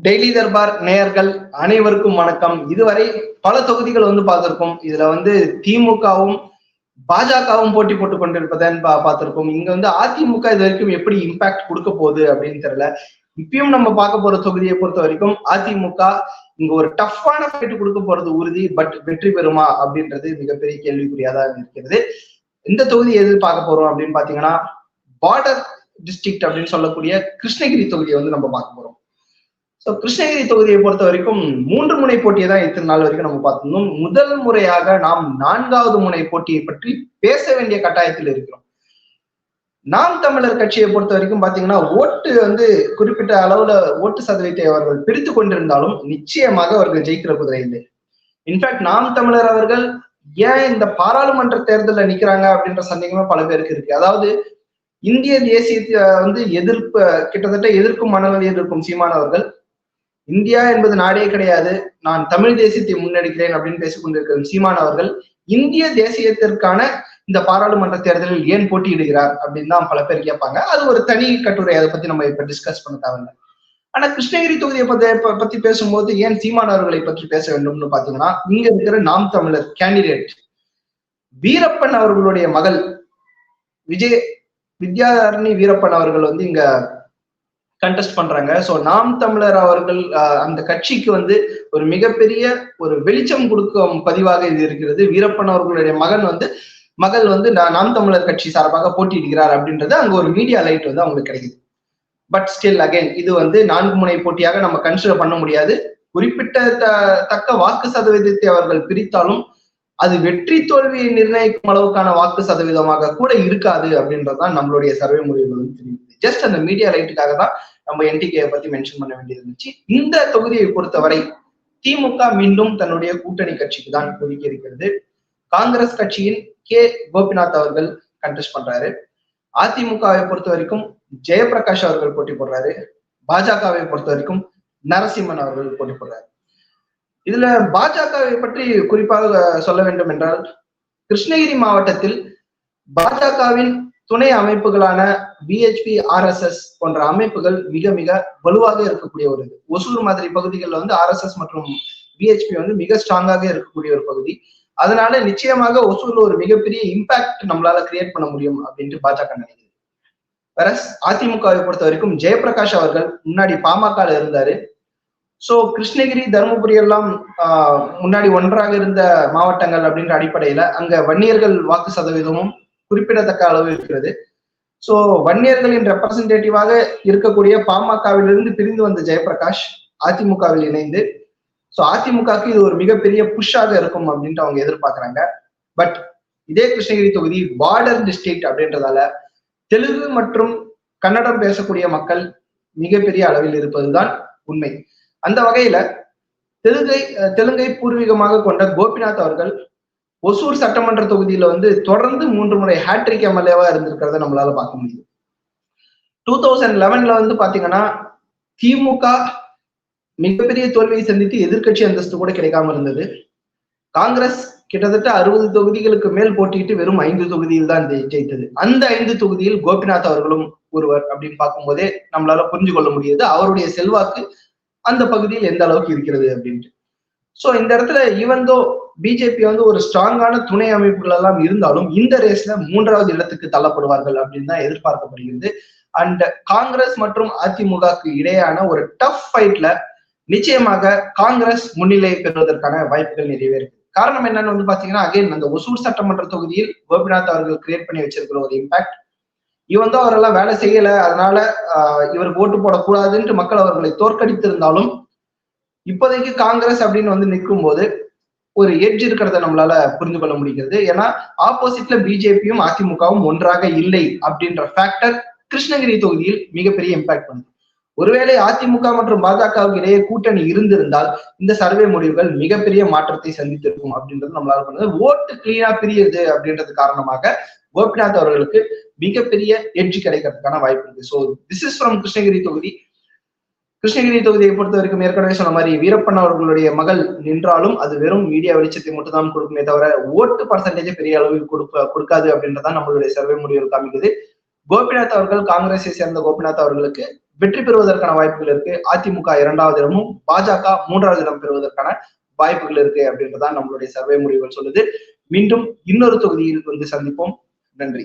Daily Darbar நேயர்கள் அனைவருக்கும் வணக்கம். இதுவரை பல தொகுதிகள் வந்து பார்த்திருக்கோம். இதுல வந்து திமுகவும் பாஜகவும் போட்டி போட்டு கொண்டிருப்பதன் பா பார்த்திருக்கோம். இங்க வந்து அதிமுக இது வரைக்கும் எப்படி இம்பாக்ட் கொடுக்க போகுது அப்படின்னு தெரியல. இப்பயும் நம்ம பார்க்க போற தொகுதியை பொறுத்த வரைக்கும் அதிமுக இங்க ஒரு டஃப்பான ஃபைட் கொடுக்க போறது உறுதி பட் வெற்றி பெறுமா அப்படின்றது மிகப்பெரிய கேள்விக்குறியாதான் இருக்கிறது. இந்த தொகுதி எது பார்க்க போறோம் அப்படின்னு பாத்தீங்கன்னா பார்டர் டிஸ்ட்ரிக்ட் அப்படின்னு சொல்லக்கூடிய கிருஷ்ணகிரி தொகுதியை வந்து நம்ம பார்க்க போறோம். ஸோ கிருஷ்ணகிரி தொகுதியை பொறுத்த வரைக்கும் மூன்று முனை போட்டியை தான் இத்தனை நாள் வரைக்கும் நம்ம பார்த்திருந்தோம். முதல் முறையாக நாம் நான்காவது முனை போட்டியை பற்றி பேச வேண்டிய கட்டாயத்தில் இருக்கிறோம். நாம் தமிழர் கட்சியை பொறுத்த வரைக்கும் பாத்தீங்கன்னா ஓட்டு வந்து குறிப்பிட்ட அளவுல ஓட்டு சதவீதத்தை அவர்கள் பிரித்து கொண்டிருந்தாலும் நிச்சயமாக அவர்கள் ஜெயிக்கிற குதிரை இல்லை. இன்ஃபேக்ட் நாம் தமிழர் அவர்கள் ஏன் இந்த பாராளுமன்ற தேர்தலில் நிக்கிறாங்க அப்படின்ற சந்தேகமே பல பேருக்கு இருக்கு. அதாவது இந்திய தேசிய வந்து எதிர்ப்பு கிட்டத்தட்ட எதிர்க்கும் மனநிலையில் இருக்கும் சீமானவர்கள் இந்தியா என்பது நாடே கிடையாது. நான் தமிழ் தேசியத்தை முன்னெடுக்கிறேன் அப்படின்னு பேசிக் கொண்டிருக்கிற சீமான் அவர்கள் இந்திய தேசியத்திற்கான இந்த பாராளுமன்ற தேர்தலில் ஏன் போட்டியிடுகிறார் அப்படின்னு தான் பல பேர் கேட்பாங்க. அது ஒரு தனி கட்டுரை. அதை பத்தி நம்ம இப்ப டிஸ்கஸ் பண்ண தேவையில்லை. ஆனா கிருஷ்ணகிரி தொகுதியை பத்தி பத்தி பேசும்போது ஏன் சீமான் அவர்களை பற்றி பேச வேண்டும்னு பாத்தீங்கன்னா இங்க இருக்கிற நாம் தமிழர் கேண்டிடேட் வீரப்பன் அவர்களுடைய மகள் விஜய் வித்யாதாரணி வீரப்பன் அவர்கள் வந்து இங்க கண்டெஸ்ட் பண்றாங்க. ஸோ நாம் தமிழர் அவர்கள் அந்த கட்சிக்கு வந்து ஒரு மிகப்பெரிய ஒரு வெளிச்சம் கொடுக்கும் பதிவாக இது இருக்கிறது. வீரப்பன் அவர்களுடைய மகன் வந்து மகள் வந்து நாம் தமிழர் கட்சி சார்பாக போட்டியிடுகிறார் அப்படின்றது அங்க ஒரு மீடியா லைட் வந்து அவங்களுக்கு கிடைக்குது. பட் ஸ்டில் அகைன் இது வந்து நான்கு முனை போட்டியாக நம்ம கன்சிடர் பண்ண முடியாது. குறிப்பிட்ட தக்க வாக்கு சதவீதத்தை அவர்கள் பிரித்தாலும் அது வெற்றி தோல்வியை நிர்ணயிக்கும் அளவுக்கான வாக்கு சதவீதமாக கூட இருக்காது அப்படின்றதான் நம்மளுடைய சர்வே முடிவுகள் வந்து தெரியுது ஜஸ்ட் அந்த மீடியா லைட்டுக்காக தான் நம்ம என்டிகே பத்தி மென்ஷன் பண்ண வேண்டியது இருந்துச்சு. இந்த தொகுதியை பொறுத்தவரை திமுக மீண்டும் தன்னுடைய கூட்டணி கட்சிக்கு தான் ஒதுக்கி இருக்கிறது. காங்கிரஸ் கட்சியின் கே கோபிநாத் அவர்கள் கண்டெஸ்ட் பண்றாரு. அதிமுகவை பொறுத்த வரைக்கும் ஜெயபிரகாஷ் அவர்கள் போட்டி போடுறாரு. பாஜகவை பொறுத்த வரைக்கும் நரசிம்மன் அவர்கள் போட்டி போடுறாரு. இதுல பாஜகவை பற்றி குறிப்பாக சொல்ல வேண்டும் என்றால் கிருஷ்ணகிரி மாவட்டத்தில் பாஜகவின் துணை அமைப்புகளான பிஹெச்பி ஆர்எஸ்எஸ் போன்ற அமைப்புகள் மிக மிக வலுவாக இருக்கக்கூடிய ஒரு இது. ஒசூர் மாதிரி பகுதிகளில் வந்து ஆர்எஸ்எஸ் மற்றும் பிஹெச்பி வந்து மிக ஸ்ட்ராங்காக இருக்கக்கூடிய ஒரு பகுதி. அதனால நிச்சயமாக ஒசூர்ல ஒரு மிகப்பெரிய இம்பாக்ட் நம்மளால கிரியேட் பண்ண முடியும் அப்படின்ட்டு பாஜக நினைக்கிறது வேற அதிமுகவை பொறுத்த வரைக்கும் ஜெயபிரகாஷ் அவர்கள் முன்னாடி பாமக இருந்தாரு. சோ கிருஷ்ணகிரி தருமபுரி எல்லாம் முன்னாடி ஒன்றாக இருந்த மாவட்டங்கள் அப்படின்ற அடிப்படையில அங்க வன்னியர்கள் வாக்கு சதவீதமும் குறிப்பிடத்தக்க அளவு இருக்கிறது. சோ வன்னியர்களின் ரெப்ரசன்டேட்டிவாக இருக்கக்கூடிய பாமகவிலிருந்து பிரிந்து வந்த ஜெயபிரகாஷ் அதிமுகவில் இணைந்து ஸோ அதிமுகக்கு இது ஒரு மிகப்பெரிய புஷ்ஷாக இருக்கும் அப்படின்ட்டு அவங்க எதிர்பார்க்குறாங்க. பட் இதே கிருஷ்ணகிரி தொகுதி பார்டர் டிஸ்ட்ரிக்ட் அப்படின்றதால தெலுங்கு மற்றும் கன்னடம் பேசக்கூடிய மக்கள் மிகப்பெரிய அளவில் இருப்பதுதான் உண்மை. அந்த வகையில தெலுங்கை தெலுங்கை பூர்வீகமாக கொண்ட கோபிநாத் அவர்கள் ஒசூர் சட்டமன்ற தொகுதியில வந்து தொடர்ந்து மூன்று முறை ஹேட்ரிக் எம்எல்ஏவா இருந்திருக்கிறத நம்மளால பார்க்க முடியும் டூ தௌசண்ட் லெவன்ல வந்து பாத்தீங்கன்னா திமுக மிகப்பெரிய தோல்வியை சந்தித்து எதிர்கட்சி அந்தஸ்து கூட கிடைக்காம இருந்தது. காங்கிரஸ் கிட்டத்தட்ட அறுபது தொகுதிகளுக்கு மேல் போட்டியிட்டு வெறும் ஐந்து தொகுதியில் தான் ஜெயித்தது. அந்த ஐந்து தொகுதியில் கோபிநாத் அவர்களும் ஒருவர் அப்படின்னு பார்க்கும்போதே நம்மளால புரிஞ்சு கொள்ள முடியுது. அவருடைய செல்வாக்கு அந்த பகுதியில் எந்த அளவுக்கு இருக்கிறது அப்படின்ட்டு. ஸோ இந்த இடத்துல ஈவன் தோ பிஜேபி வந்து ஒரு ஸ்ட்ராங்கான துணை அமைப்புகள் எல்லாம் இருந்தாலும் இந்த ரேஸ்ல மூன்றாவது இடத்துக்கு தள்ளப்படுவார்கள் அப்படின்னு தான் எதிர்பார்க்கப்படுகிறது. அண்ட் காங்கிரஸ் மற்றும் அதிமுகக்கு இடையான ஒரு டஃப் ஃபைட்ல நிச்சயமாக காங்கிரஸ் முன்னிலை பெறுவதற்கான வாய்ப்புகள் நிறையவே இருக்கு. காரணம் என்னன்னு வந்து பாத்தீங்கன்னா அகைன் அந்த ஒசூர் சட்டமன்ற தொகுதியில் கோபிநாத் அவர்கள் கிரியேட் பண்ணி வச்சிருக்கிற ஒரு இம்பாக்ட் இவன் தான் அவரெல்லாம் வேலை செய்யல. அதனால இவருக்கு ஓட்டு போடக்கூடாதுன்ட்டு மக்கள் அவர்களை தோற்கடித்திருந்தாலும் இப்போதைக்கு காங்கிரஸ் அப்படின்னு வந்து நிற்கும் போது ஒரு எட்ஜ் இருக்கிறத நம்மளால புரிந்து கொள்ள முடிகிறது. ஏன்னா ஆப்போசிட்ல பிஜேபியும் அதிமுகவும் ஒன்றாக இல்லை அப்படின்ற ஃபேக்டர் கிருஷ்ணகிரி தொகுதியில் மிகப்பெரிய இம்பாக்ட் பண்ணுது. ஒருவேளை அதிமுக மற்றும் பாஜகவுக்கு இடையே கூட்டணி இருந்திருந்தால் இந்த சர்வே முடிவுகள் மிகப்பெரிய மாற்றத்தை சந்தித்திருக்கும் அப்படின்றது நம்மளால பண்ணது ஓட்டு கிளீனா பிரியுது அப்படின்றது காரணமாக கோபிநாத் அவர்களுக்கு மிகப்பெரிய எட்ஜ் கிடைக்கிறதுக்கான வாய்ப்பு இருக்கு. So this is from Krishnagiri தொகுதி. கிருஷ்ணகிரி தொகுதியை பொறுத்த வரைக்கும் ஏற்கனவே சொன்ன மாதிரி வீரப்பன் அவர்களுடைய மகள் நின்றாலும் அது வெறும் மீடியா வெளிச்சத்தை மட்டும் தான் கொடுக்குமே தவிர ஓட்டு பர்சன்டேஜ் பெரிய அளவில் கொடுக்க கொடுக்காது அப்படின்றதான் நம்மளுடைய சர்வே முடிவுகள் காமிக்குது. கோபிநாத் அவர்கள் காங்கிரஸை சேர்ந்த கோபிநாத் அவர்களுக்கு வெற்றி பெறுவதற்கான வாய்ப்புகள் இருக்கு. அதிமுக இரண்டாவது இடமும் பாஜக மூன்றாவது இடம் பெறுவதற்கான வாய்ப்புகள் இருக்கு அப்படின்றதான் நம்மளுடைய சர்வே முடிவுகள் சொல்லுது. மீண்டும் இன்னொரு தொகுதியில் வந்து சந்திப்போம். நன்றி.